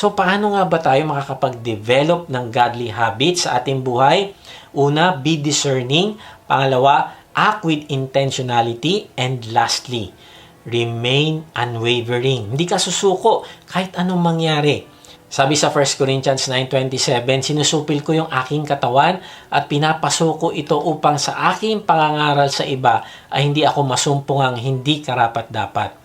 So, paano nga ba tayo makakapag-develop ng godly habits sa ating buhay? Una, be discerning. Pangalawa, act with intentionality. And lastly, remain unwavering. Hindi ka susuko kahit anong mangyari. Sabi sa 1 Corinthians 9.27, sinusupil ko yung aking katawan at pinapasuko ito upang sa aking pangangaral sa iba ay hindi ako masumpungang hindi karapat-dapat.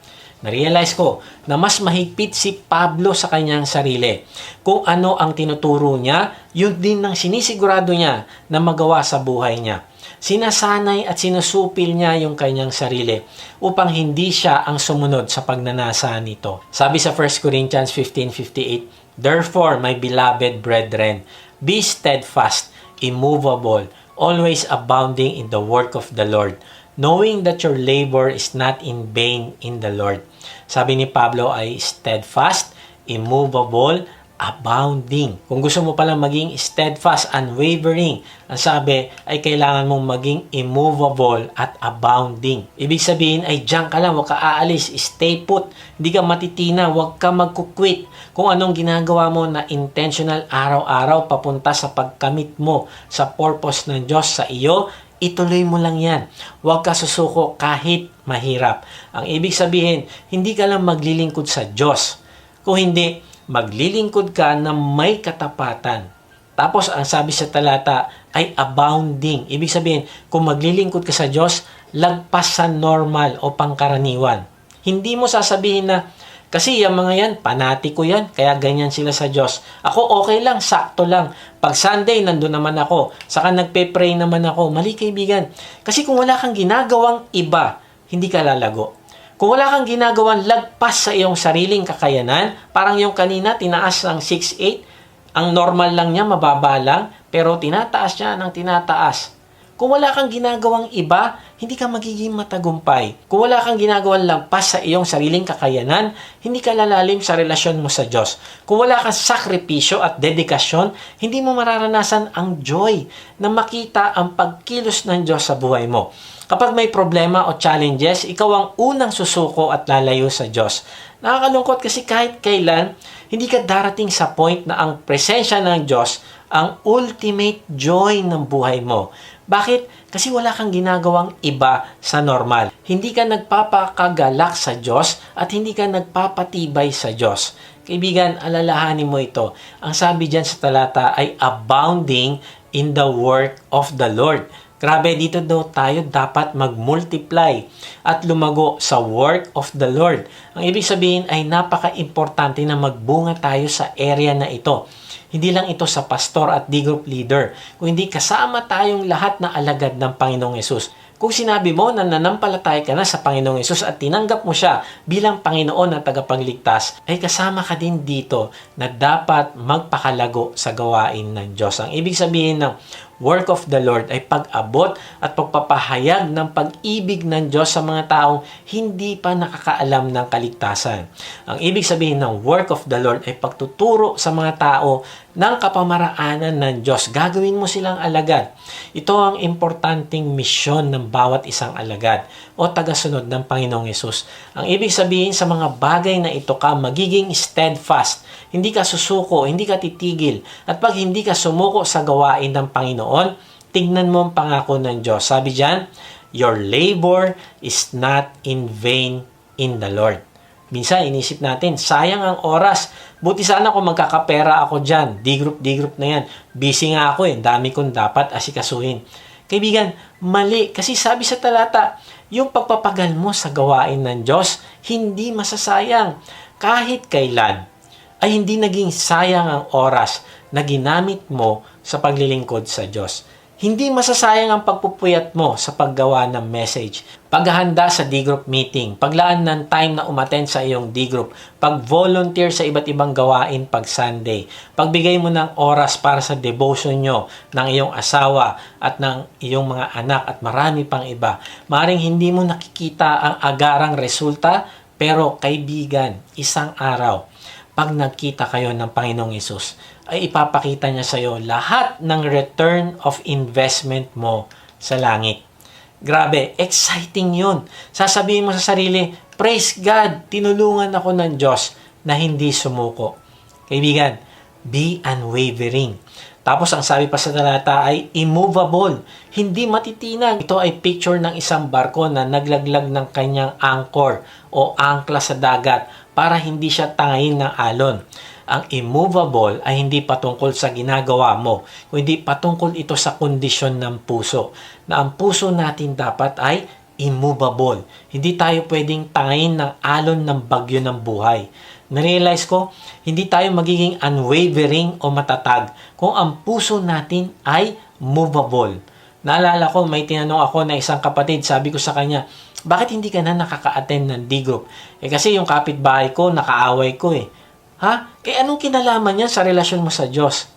Na-realize ko na mas mahigpit si Pablo sa kanyang sarili. Kung ano ang tinuturo niya, yun din ang sinisigurado niya na magawa sa buhay niya. Sinasanay at sinusupil niya yung kanyang sarili upang hindi siya ang sumunod sa pagnanasa nito. Sabi sa 1 Corinthians 15.58, Therefore, my beloved brethren, be steadfast, immovable, always abounding in the work of the Lord, knowing that your labor is not in vain in the Lord. Sabi ni Pablo ay steadfast, immovable, abounding. Kung gusto mo palang maging steadfast, unwavering, ang sabi ay kailangan mong maging immovable at abounding. Ibig sabihin ay diyan ka lang, huwag ka aalis, stay put, hindi ka matitina, huwag ka magkukwit. Kung anong ginagawa mo na intentional araw-araw papunta sa pagkamit mo sa purpose ng Diyos sa iyo, ituloy mo lang yan. Huwag ka susuko kahit mahirap. Ang ibig sabihin, hindi ka lang maglilingkod sa Diyos. Kung hindi, maglilingkod ka na may katapatan. Tapos, ang sabi sa talata ay abounding. Ibig sabihin, kung maglilingkod ka sa Diyos, lagpas sa normal o pangkaraniwan. Hindi mo sasabihin na, kasi yung mga yan, panatiko yan, kaya ganyan sila sa Diyos. Ako okay lang, sakto lang. Pag Sunday, nandun naman ako. Saka nagpe-pray naman ako. Mali kaibigan. Kasi kung wala kang ginagawang iba, hindi ka lalago. Kung wala kang ginagawang lagpas sa iyong sariling kakayanan, parang yung kanina, tinaas ng 6'8", ang normal lang niya, mababa lang, pero tinataas niya ng tinataas. Kung wala kang ginagawang iba, hindi ka magiging matagumpay. Kung wala kang ginagawang lagpas sa iyong sariling kakayanan, hindi ka lalalim sa relasyon mo sa Diyos. Kung wala kang sakripisyo at dedikasyon, hindi mo mararanasan ang joy na makita ang pagkilos ng Diyos sa buhay mo. Kapag may problema o challenges, ikaw ang unang susuko at lalayo sa Diyos. Nakakalungkot kasi kahit kailan, hindi ka darating sa point na ang presensya ng Diyos ang ultimate joy ng buhay mo. Bakit? Kasi wala kang ginagawang iba sa normal. Hindi ka nagpapakagalak sa Diyos at hindi ka nagpapatibay sa Diyos. Kaibigan, alalahanin mo ito. Ang sabi dyan sa talata ay abounding in the work of the Lord. Grabe, dito daw tayo dapat mag-multiply at lumago sa work of the Lord. Ang ibig sabihin ay napaka-importante na magbunga tayo sa area na ito. Hindi lang ito sa pastor at D group leader, kundi kasama tayong lahat na alagad ng Panginoong Yesus. Kung sinabi mo na nanampalataya ka na sa Panginoong Yesus at tinanggap mo siya bilang Panginoon at tagapagligtas, ay kasama ka din dito na dapat magpakalago sa gawain ng Diyos. Ang ibig sabihin ng work of the Lord ay pag-abot at pagpapahayag ng pag-ibig ng Diyos sa mga taong hindi pa nakakaalam ng kaligtasan. Ang ibig sabihin ng work of the Lord ay pagtuturo sa mga tao ng kapamaraanan ng Diyos. Gagawin mo silang alagad. Ito ang importanteng misyon ng bawat isang alagad o tagasunod ng Panginoong Yesus. Ang ibig sabihin sa mga bagay na ito ka magiging steadfast. Hindi ka susuko, hindi ka titigil. At pag hindi ka sumuko sa gawain ng Panginoon, tignan mo ang pangako ng Diyos. Sabi diyan, your labor is not in vain in the Lord. Minsan, inisip natin, sayang ang oras. Buti sana kung magkakapera ako dyan. D-group, D-group na yan. Busy nga ako eh. Dami kong dapat asikasuhin. Kaibigan, mali. Kasi sabi sa talata, yung pagpapagal mo sa gawain ng Diyos, hindi masasayang. Kahit kailan, ay hindi naging sayang ang oras na ginamit mo sa paglilingkod sa Diyos. Hindi masasayang ang pagpupuyat mo sa paggawa ng message, paghahanda sa D-group meeting, paglaan ng time na umattend sa iyong D-group, pag-volunteer sa iba't ibang gawain pag Sunday, pagbigay mo ng oras para sa devotion nyo ng iyong asawa at ng iyong mga anak at marami pang iba. Maring hindi mo nakikita ang agarang resulta, pero kaibigan, isang araw, pag nagkita kayo ng Panginoong Yesus, ay ipapakita niya sa iyo lahat ng return of investment mo sa langit. Grabe, exciting yun. Sasabihin mo sa sarili, Praise God, tinulungan ako ng Diyos na hindi sumuko. Kaibigan, be unwavering. Tapos ang sabi pa sa talata ay immovable, hindi matitinag. Ito ay picture ng isang barko na naglaglag ng kanyang anchor o angkla sa dagat para hindi siya tangayin ng alon. Ang immovable ay hindi patungkol sa ginagawa mo, kundi patungkol ito sa kondisyon ng puso. Na ang puso natin dapat ay immovable. Hindi tayo pwedeng tangayin ng alon ng bagyo ng buhay. Narealize ko, hindi tayo magiging unwavering o matatag kung ang puso natin ay movable. Naalala ko, may tinanong ako na isang kapatid, sabi ko sa kanya, bakit hindi ka na nakaka-attend ng D-group? Eh kasi yung kapitbahay ko, nakaaway ko eh. Ha? Kaya anong kinalaman niya sa relasyon mo sa Diyos?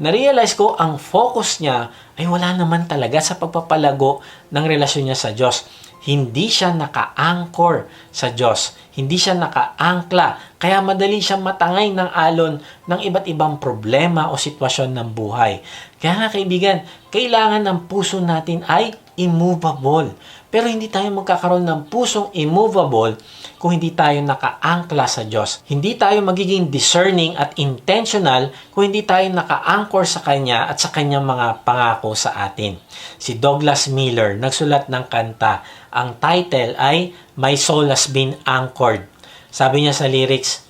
Na-realize ko, ang focus niya ay wala naman talaga sa pagpapalago ng relasyon niya sa Diyos. Hindi siya naka-anchor sa Diyos. Hindi siya naka-angkla. Kaya madali siyang matangay ng alon ng iba't ibang problema o sitwasyon ng buhay. Kaya nga kaibigan, kailangan ng puso natin ay immovable. Pero hindi tayo magkakaroon ng pusong immovable kung hindi tayo naka-angkla sa Diyos. Hindi tayo magiging discerning at intentional kung hindi tayo naka-anchor sa Kanya at sa Kanyang mga pangako sa atin. Si Douglas Miller nagsulat ng kanta. Ang title ay My Soul Has Been Anchored. Sabi niya sa lyrics,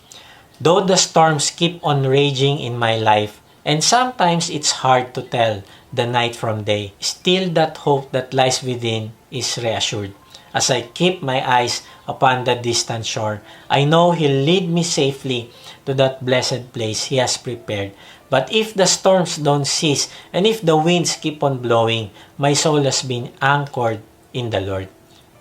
Though the storms keep on raging in my life, and sometimes it's hard to tell the night from day, still that hope that lies within is reassured. As I keep my eyes upon the distant shore, I know He'll lead me safely to that blessed place He has prepared. But if the storms don't cease, and if the winds keep on blowing, my soul has been anchored in the Lord.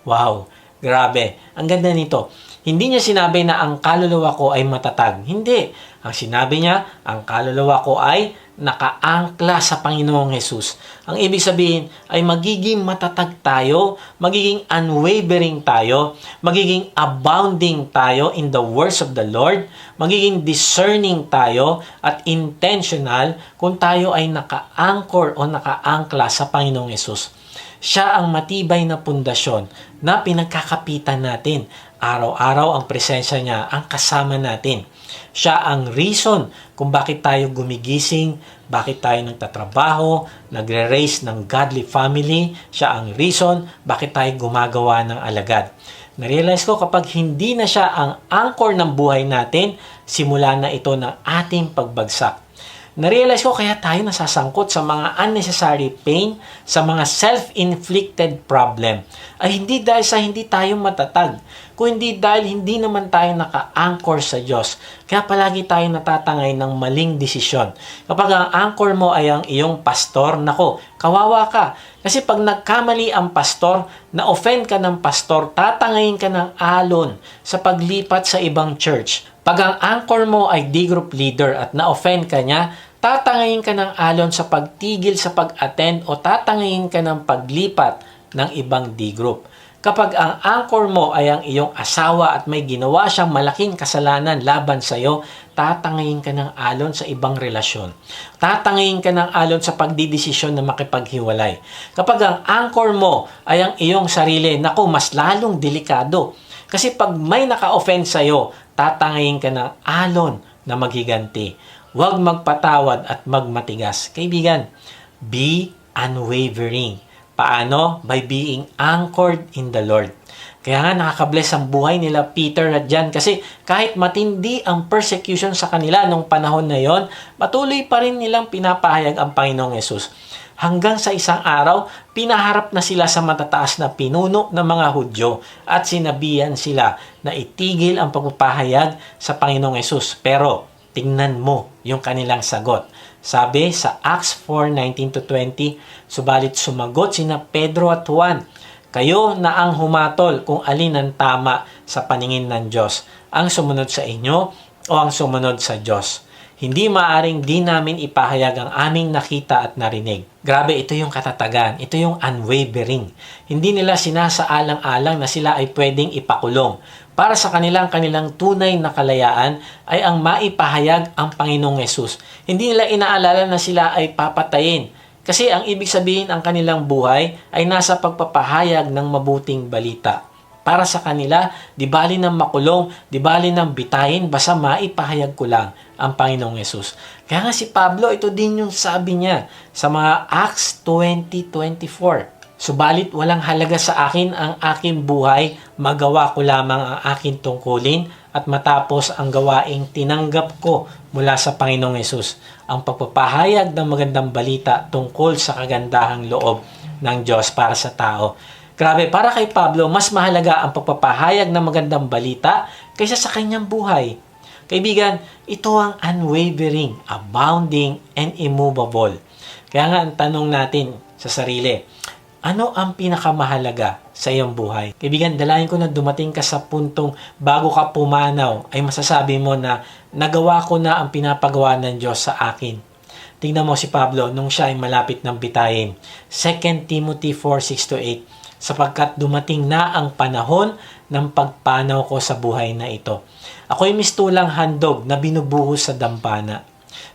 Wow! Grabe! Ang ganda nito. Hindi niya sinabi na ang kaluluwa ko ay matatag. Hindi. Ang sinabi niya, ang kaluluwa ko ay nakaangkla sa Panginoong Hesus. Ang ibig sabihin ay magiging matatag tayo, magiging unwavering tayo, magiging abounding tayo in the words of the Lord, magiging discerning tayo at intentional kung tayo ay naka-anchor o naka-angkla sa Panginoong Hesus. Siya ang matibay na pundasyon na pinagkakapitan natin. Araw-araw ang presensya niya ang kasama natin. Siya ang reason kung bakit tayo gumigising, bakit tayo nagtatrabaho, nagre-raise ng godly family. Siya ang reason bakit tayo gumagawa ng alagad. Narealize ko kapag hindi na siya ang anchor ng buhay natin, simula na ito ng ating pagbagsak. Narealize ko kaya tayo nasasangkot sa mga unnecessary pain, sa mga self-inflicted problem, ay hindi dahil sa hindi tayo matatag, kung hindi dahil hindi naman tayo naka-anchor sa Diyos. Kaya palagi tayo natatangay ng maling desisyon. Kapag ang anchor mo ay ang iyong pastor, nako, kawawa ka. Kasi pag nagkamali ang pastor, na-offend ka ng pastor, tatangayin ka ng alon sa paglipat sa ibang church. Pag ang anchor mo ay D-group leader at na-offend ka niya, tatangayin ka ng alon sa pagtigil sa pag-attend o tatangayin ka ng paglipat ng ibang D-group. Kapag ang anchor mo ay ang iyong asawa at may ginawa siyang malaking kasalanan laban sa iyo, tatangayin ka ng alon sa ibang relasyon. Tatangayin ka ng alon sa pagdidesisyon na makipaghiwalay. Kapag ang anchor mo ay ang iyong sarili, naku, mas lalong delikado. Kasi pag may naka-offend sa iyo, tatangayin ka ng alon na maghiganti. Huwag magpatawad at magmatigas. Kaibigan, be unwavering. Paano? By being anchored in the Lord. Kaya nga nakakabless ang buhay nila Peter at John kasi kahit matindi ang persecution sa kanila nung panahon na yon, patuloy pa rin nilang pinapahayag ang Panginoong Yesus. Hanggang sa isang araw, pinaharap na sila sa matataas na pinuno ng mga Hudyo at sinabihan sila na itigil ang pagpapahayag sa Panginoong Yesus. Pero tingnan mo yung kanilang sagot. Sabi sa Acts 4:19-20, subalit sumagot sina Pedro at Juan, kayo na ang humatol kung alin ang tama sa paningin ng Diyos, ang sumunod sa inyo o ang sumunod sa Diyos. Hindi maaring di namin ipahayag ang aming nakita at narinig. Grabe, ito yung katatagan. Ito yung unwavering. Hindi nila sinasaalang-alang na sila ay pwedeng ipakulong. Para sa kanilang kanilang tunay na kalayaan ay ang maipahayag ang Panginoong Yesus. Hindi nila inaalala na sila ay papatayin. Kasi ang ibig sabihin ang kanilang buhay ay nasa pagpapahayag ng mabuting balita. para sa kanila, di bali ng makulong, di bali ng bitayin, basta maipahayag ko lang ang Panginoong Yesus. Kaya nga si Pablo, ito din yung sabi niya sa mga Acts 20.24. Subalit walang halaga sa akin ang aking buhay, magawa ko lamang ang aking tungkulin at matapos ang gawaing tinanggap ko mula sa Panginoong Yesus, ang pagpapahayag ng magandang balita tungkol sa kagandahang loob ng Diyos para sa tao. Grabe, para kay Pablo, mas mahalaga ang pagpapahayag ng magandang balita kaysa sa kanyang buhay. Kaibigan, ito ang unwavering, abounding, and immovable. Kaya nga ang tanong natin sa sarili, ano ang pinakamahalaga sa iyong buhay? Kaibigan, dalayan ko na dumating ka sa puntong bago ka pumanaw ay masasabi mo na nagawa ko na ang pinapagawa ng Diyos sa akin. Tingnan mo si Pablo nung siya ay malapit ng bitayin. 2 Timothy 4:6-8 sapagkat dumating na ang panahon ng pagpanaw ko sa buhay na ito. Ako'y mistulang handog na binubuhos sa dampana.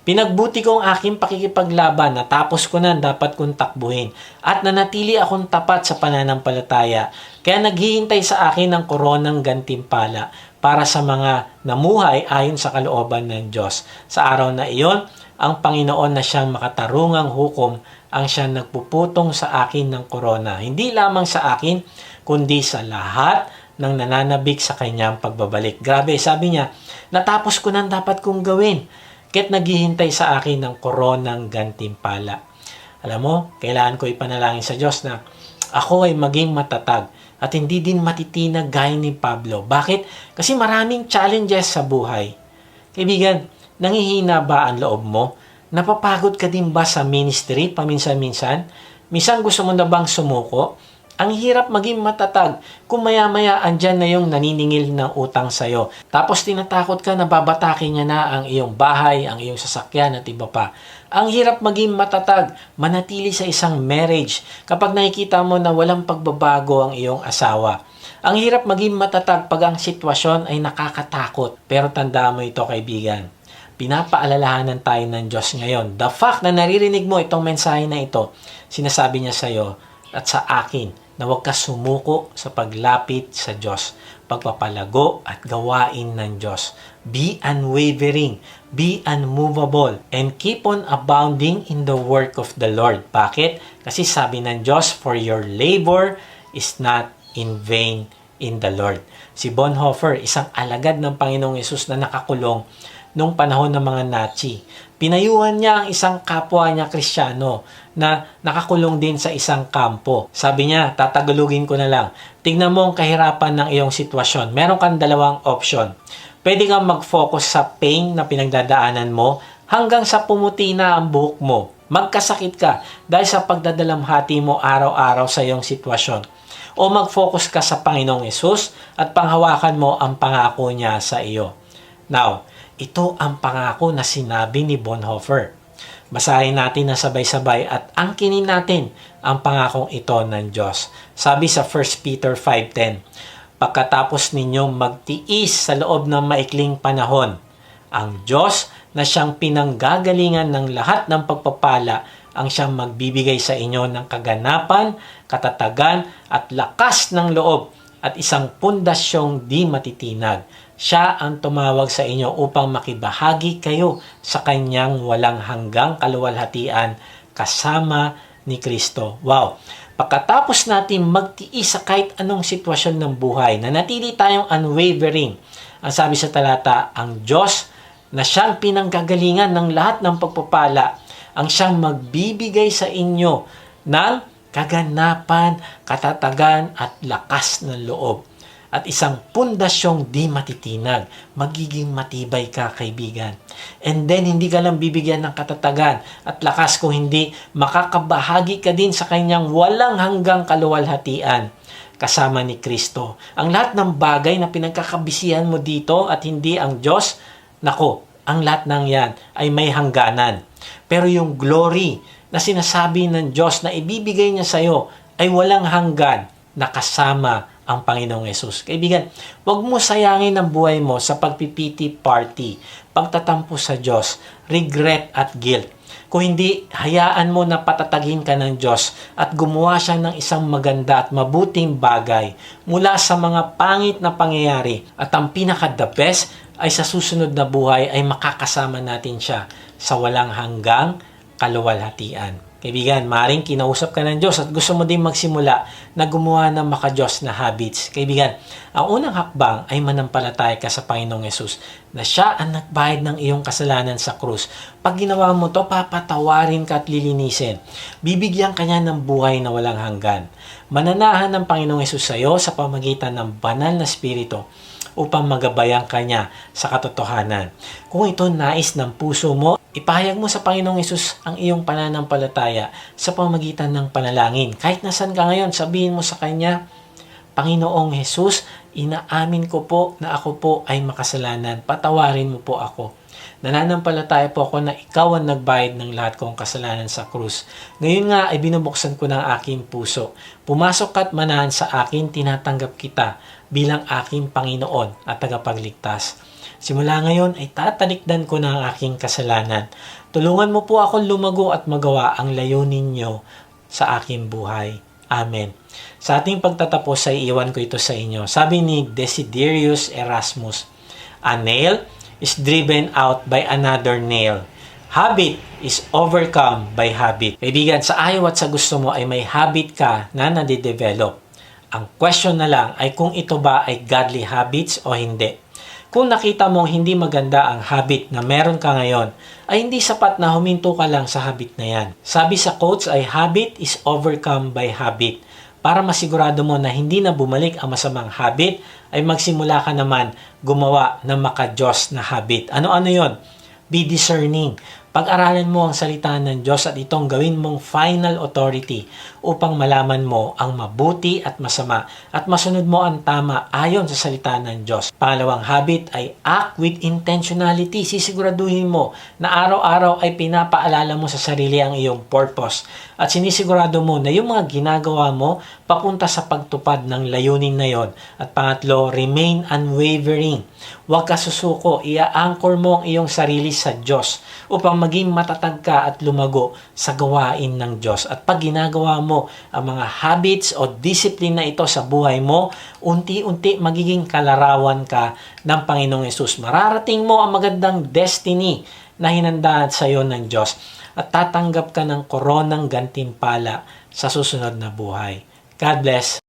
Pinagbuti ko ang aking pakikipaglaban, natapos ko na dapat kong takbuhin, at nanatili akong tapat sa pananampalataya. Kaya naghihintay sa akin ang koronang gantimpala para sa mga namuhay ayon sa kalooban ng Diyos. Sa araw na iyon, ang Panginoon na siyang makatarungang hukom ang siyang nagpuputong sa akin ng korona. Hindi lamang sa akin, kundi sa lahat ng nananabik sa kanyang pagbabalik. Grabe, sabi niya, natapos ko na ang dapat kong gawin Ket naghihintay sa akin ng koronang gantimpala. Alam mo, kailangan ko ipanalangin sa Diyos na ako ay maging matatag at hindi din matitinag gaya ni Pablo. Bakit? Kasi maraming challenges sa buhay. Kaibigan, nangihina ba ang loob mo? Napapagod ka din ba sa ministry paminsan-minsan? Minsan gusto mo na bang sumuko? Ang hirap maging matatag kung maya-maya andyan na yung naniningil ng utang sa'yo. Tapos tinatakot ka na babatakin niya na ang iyong bahay, ang iyong sasakyan at iba pa. Ang hirap maging matatag, manatili sa isang marriage kapag nakikita mo na walang pagbabago ang iyong asawa. Ang hirap maging matatag pag ang sitwasyon ay nakakatakot. Pero tandaan mo ito kaibigan, pinapaalalahanan tayo ng Diyos ngayon. The fact na naririnig mo itong mensahe na ito, sinasabi niya sa iyo at sa akin na huwag ka sumuko sa paglapit sa Diyos, pagpapalago at gawain ng Diyos. Be unwavering, be unmovable, and keep on abounding in the work of the Lord. Bakit? Kasi sabi ng Diyos, for your labor is not in vain in the Lord. Si Bonhoeffer, isang alagad ng Panginoong Yesus na nakakulong noong panahon ng mga Nazi. Pinayuhan niya ang isang kapwa niya Kristiyano na nakakulong din sa isang kampo. Sabi niya, tatagalugin ko na lang. Tingnan mo ang kahirapan ng iyong sitwasyon. Meron kang dalawang option. Pwede kang mag-focus sa pain na pinagdadaanan mo hanggang sa pumuti na ang buhok mo. Magkasakit ka dahil sa pagdadalamhati mo araw-araw sa iyong sitwasyon. O mag-focus ka sa Panginoong Yesus at panghawakan mo ang pangako niya sa iyo. Now, ito ang pangako na sinabi ni Bonhoeffer. Basahin natin na sabay-sabay at angkinin natin ang pangakong ito ng Diyos. Sabi sa 1 Peter 5.10, Pagkatapos ninyong magtiis sa loob ng maikling panahon, ang Diyos na siyang pinanggagalingan ng lahat ng pagpapala ang siyang magbibigay sa inyo ng kaganapan, katatagan at lakas ng loob at isang pundasyong di matitinag siya ang tumawag sa inyo upang makibahagi kayo sa kanyang walang hanggang kaluwalhatian kasama ni Kristo. Wow! Pagkatapos natin magtiis sa kahit anong sitwasyon ng buhay, na natili tayong unwavering. Ang sabi sa talata, ang Diyos na siyang pinanggagalingan ng lahat ng pagpapala, ang siyang magbibigay sa inyo ng kaganapan, katatagan at lakas ng loob at isang pundasyong di matitinag. Magiging matibay ka, kaibigan. And then, hindi ka lang bibigyan ng katatagan at lakas kung hindi makakabahagi ka din sa kanyang walang hanggang kaluwalhatian kasama ni Kristo. Ang lahat ng bagay na pinagkakabisihan mo dito at hindi ang Diyos, nako, ang lahat ng yan ay may hangganan. Pero yung glory na sinasabi ng Diyos na ibibigay niya sa iyo ay walang hanggan na kasama ang Panginoong Yesus. Kaibigan, huwag mo sayangin ang buhay mo sa pagpipiti party, pagtatampo sa Diyos, regret at guilt. Kung hindi, hayaan mo na patatagin ka ng Diyos at gumawa siya ng isang maganda at mabuting bagay mula sa mga pangit na pangyayari. At ang pinaka-the best ay sa susunod na buhay ay makakasama natin siya sa walang hanggang kaluwalhatian. Kaibigan, maring kinausap ka ng Diyos at gusto mo din magsimula na gumawa ng makajos na habits. Kaibigan, ang unang hakbang ay manampalataya ka sa Panginoong Yesus na siya ang nagbayad ng iyong kasalanan sa krus. Pag ginawa mo to, papatawarin ka at lilinisin. Bibigyan ka niya ng buhay na walang hanggan. Mananahan ng Panginoong Yesus sa iyo sa pamagitan ng banal na spirito upang magabayan ka niya sa katotohanan. Kung ito nais ng puso mo, ipahayag mo sa Panginoong Yesus ang iyong pananampalataya sa pamagitan ng panalangin. Kahit nasan ka ngayon, sabihin mo sa Kanya, Panginoong Yesus, inaamin ko po na ako po ay makasalanan. Patawarin mo po ako. Nananampalataya po ako na ikaw ang nagbayad ng lahat kong kasalanan sa krus. Ngayon nga ay binubuksan ko ng aking puso. Pumasok ka at manahan sa akin, tinatanggap kita bilang aking Panginoon at tagapagligtas. Simula ngayon ay tatalikdan ko na ang aking kasalanan. Tulungan mo po ako lumago at magawa ang layunin niyo sa aking buhay. Amen. Sa ating pagtatapos ay iwan ko ito sa inyo. Sabi ni Desiderius Erasmus, A nail is driven out by another nail. Habit is overcome by habit. Kaibigan, sa ayaw at sa gusto mo ay may habit ka na nadidevelop. Ang question na lang ay kung ito ba ay godly habits o hindi. Kung nakita mong hindi maganda ang habit na meron ka ngayon, ay hindi sapat na huminto ka lang sa habit na yan. Sabi sa quotes ay habit is overcome by habit. Para masigurado mo na hindi na bumalik ang masamang habit, ay magsimula ka naman gumawa ng makajos na habit. Ano-ano yon? Be discerning. Pag-aralan mo ang salita ng Diyos at itong gawin mong final authority upang malaman mo ang mabuti at masama at masunod mo ang tama ayon sa salita ng Diyos. Pangalawang habit ay act with intentionality. Sisiguraduhin mo na araw-araw ay pinapaalala mo sa sarili ang iyong purpose at sinisigurado mo na yung mga ginagawa mo papunta sa pagtupad ng layunin na yon. At pangatlo, remain unwavering. Huwag ka susuko, ia-anchor mo ang iyong sarili sa Diyos upang maging matatag ka at lumago sa gawain ng Diyos. At pag ginagawa mo ang mga habits o discipline na ito sa buhay mo, unti-unti magiging kalarawan ka ng Panginoong Yesus. Mararating mo ang magandang destiny na hinandaan sa iyo ng Diyos at tatanggap ka ng koronang gantimpala sa susunod na buhay. God bless.